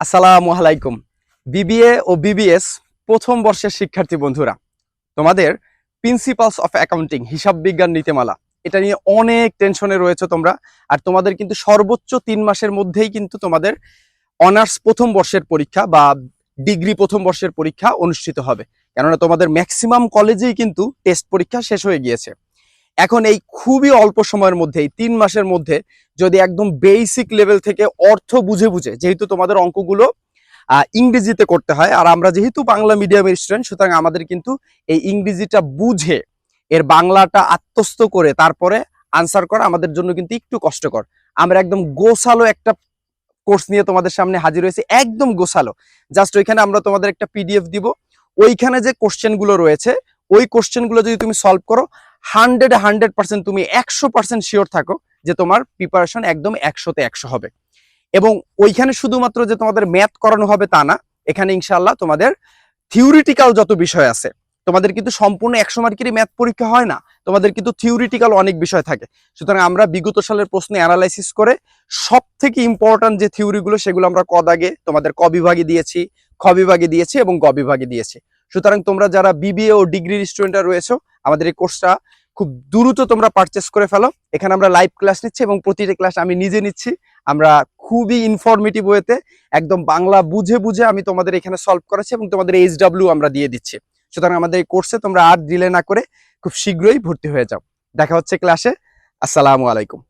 আসসালামু আলাইকুম। বিবিএ ও বিবিএস প্রথম বর্ষের শিক্ষার্থী বন্ধুরা, তোমাদের প্রিন্সিপালস অফ অ্যাকাউন্টিং হিসাব বিজ্ঞান নীতিমালা, এটা নিয়ে অনেক টেনশনে রয়েছে তোমরা, আর তোমাদের কিন্তু সর্বোচ্চ তিন মাসের মধ্যেই কিন্তু তোমাদের অনার্স প্রথম বর্ষের পরীক্ষা বা ডিগ্রি প্রথম বর্ষের পরীক্ষা অনুষ্ঠিত হবে। কেননা তোমাদের ম্যাক্সিমাম কলেজেই কিন্তু টেস্ট পরীক্ষা শেষ হয়ে গিয়েছে। এখন এই খুবই অল্প সময়ের মধ্যে, এই তিন মাসের মধ্যে যদি একদম বেসিক লেভেল থেকে অর্থ বুঝে বুঝে, যেহেতু তোমাদের অঙ্কগুলো ইংরেজিতে করতে হয়, আর আমরা যেহেতু বাংলা মিডিয়ামের স্টুডেন্ট সুতরাং আমাদের কিন্তু এই ইংরেজিটা বুঝে, এর বাংলাটা আত্মস্থ করে তারপরে আনসার করা আমাদের জন্য কিন্তু একটু কষ্টকর। আমরা একদম গোছালো একটা কোর্স নিয়ে তোমাদের সামনে হাজির হয়েছি, একদম গোছালো। জাস্ট ওইখানে আমরা তোমাদের একটা পিডিএফ দিব, ওইখানে যে কোশ্চেনগুলো রয়েছে, ওই কোশ্চেনগুলো যদি তুমি সলভ করো হান্ড্রেড হান্ড্রেড পার্সেন্ট তুমি একশো পার্সেন্ট শিওর থাকো যে তোমার প্রিপারেশন একদম একশোতে একশো হবে। এবং ওইখানে শুধুমাত্র যে তোমাদের ম্যাথ করানো হবে তা না, এখানে ইনশাল্লাহ তোমাদের থিওরিটিক্যাল যত বিষয় আছে, তোমাদের কিন্তু সম্পূর্ণ একশো মার্কেরই ম্যাথ পরীক্ষা হয় না, তোমাদের কিন্তু থিওরিটিক্যাল অনেক বিষয় থাকে। সুতরাং আমরা বিগত সালের প্রশ্ন অ্যানালাইসিস করে সব থেকে ইম্পর্ট্যান্ট যে থিওরিগুলো সেগুলো আমরা ক দাগে তোমাদের ক বিভাগে দিয়েছি, খ বিভাগে দিয়েছি এবং গ বিভাগে দিয়েছি। সুতরাং তোমরা যারা বিবিএ ও ডিগ্রির স্টুডেন্টরা রয়েছে আমাদের এই কোর্সটা খুব দ্রুত তোমরা পারচেস করে ফেলো। এখানে আমরা লাইভ ক্লাস নিচ্ছি এবং প্রতিটা ক্লাস আমি নিজে নিচ্ছি। আমরা খুবই ইনফরমেটিভ ওয়েতে একদম বাংলা বুঝে বুঝে আমি তোমাদের এখানে সলভ করেছি এবং তোমাদের এইচ ডাব্লিউ আমরা দিয়ে দিচ্ছি। সুতরাং আমাদের এই কোর্সে তোমরা আর ডিলে না করে খুব শীঘ্রই ভর্তি হয়ে যাও। দেখা হচ্ছে ক্লাসে আসসালামু আলাইকুম।